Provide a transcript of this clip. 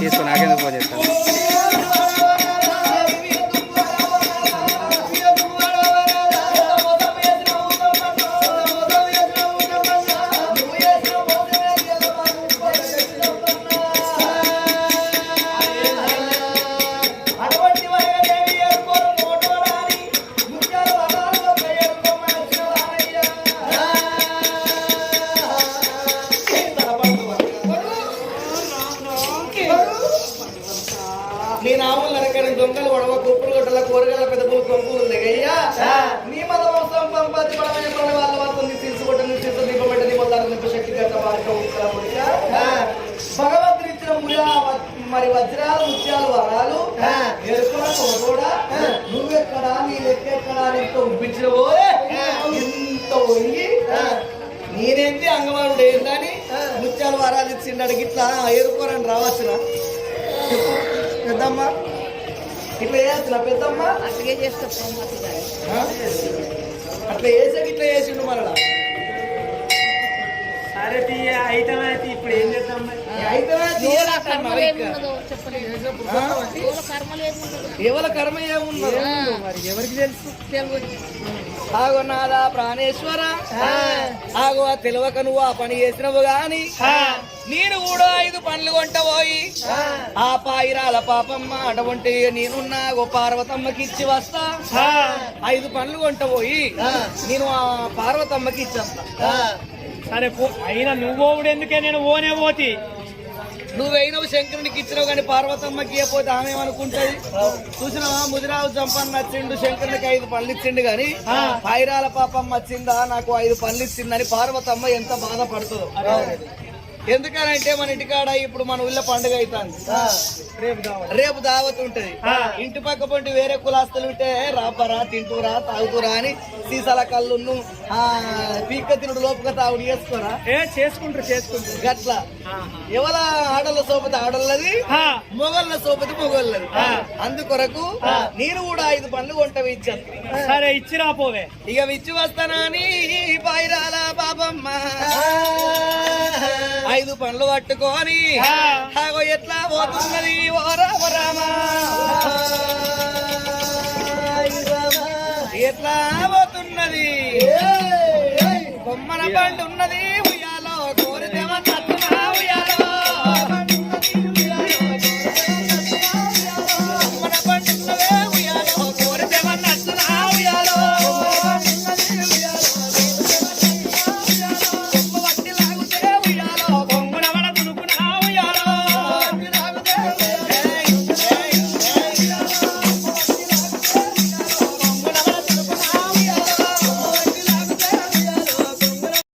తీసుకుని నాకెందుకు ఫోన్ చేస్తాను దొంగలు గొడవ కుప్పులు గొడ్డల కూరగాయల పెద్ద పూలు కొంపులు అయ్యా! నీ మత వంశం సంపత్తి బలమైన పని వాళ్ళ వస్తుంది తీసుకుంటే నీ చిత్త దీపబెట్ట నీ వల్ల నింప శక్తి గట్ట వారిక ముడిక భగవంతుడు ఇచ్చిన ముడిగా మరి వజ్రాలు ముత్యాలు వరాలు కూడా నువ్వెక్కడా నీ లెక్కెక్కడా ఎంత ఉబ్బించినవో ఎంత వంగి నేనేంటి అంగవాడు ఏంటని ముత్యాలు వరాలు ఇచ్చిండు ఇట్లా ఎరుకోరని రావచ్చునా పెద్దమ్మ. ఇట్లా చేస్తున్నా పెద్దమ్మ? అట్లాగే చేస్తా? అట్లా వేసాక ఇట్లా చేసిండు మరలా? సరే తీయ అయితే ఇప్పుడు ఏం చేద్దాం ఎవల కర్మ ఏమున్నదో? మరి ఎవరికి తెలుసు? తెలియదు ఆగో నాదా ప్రాణేశ్వర. ఆగో ఆ తెలియక నువ్వు ఆ పని చేసినవు గాని నేను కూడా ఐదు పనులు కొంట పోయి ఆ పాయిరాల పాపమ్మ అటువంటి నేనున్నా ఓ పార్వతమ్మకి ఇచ్చి వస్తా. ఐదు పనులు కొంట పోయి నేను ఆ పార్వతమ్మకి ఇచ్చేస్తా సరే అయినా నువ్వు ఎందుకే? నేను ఓనే పోతి. నువ్వైనవు శంకరునికి ఇచ్చినావు కానీ పార్వతమ్మకి ఇవ్వకపోతే ఆమె ఏమనుకుంటది? చూసినావా? ముదిరావు చంపన్న నచ్చిండు శంకరునికి ఐదు పనులు ఇచ్చిండు గాని పైరాల పాపమ్మ వచ్చిందా నాకు ఐదు పనులు ఇచ్చిందని పార్వతమ్మ ఎంత బాధపడుతుందో. ఎందుకనంటే మన ఇంటికాడ ఇప్పుడు మన ఊళ్ళో పండుగ అవుతుంది రేపు దావత్. ఉంటది. ఇంటి పక్క పొంటి వేరే కులాస్తులు ఉంటే రాపరా తింటూరా తాగుతురా అని సీసాల కళ్ళును ఆ పీక్క తినుడు లోపుగా తాగుడు చేసుకోరా? ఏ చేసుకుంటారు చేసుకుంటారు. గట్ల. ఎవల ఆడల సోపతి ఆడలది మొగళ్ళ సోపతి మొగళ్ళది. అందుకొరకు నేను కూడా ఐదు పనులు కొంటవి ఇచ్చాను. సరే ఇచ్చి రాపోవే ఇక విచ్చి వస్తానని పైరాల బాబమ్మ? ఐదు పండ్లు పట్టుకొని ఎట్లా పోతున్నది? ఎట్లా పోతున్నది? బొమ్మన పండు ఉన్నది ఉయ్యాలో కోరిదేమో తట్టున్నా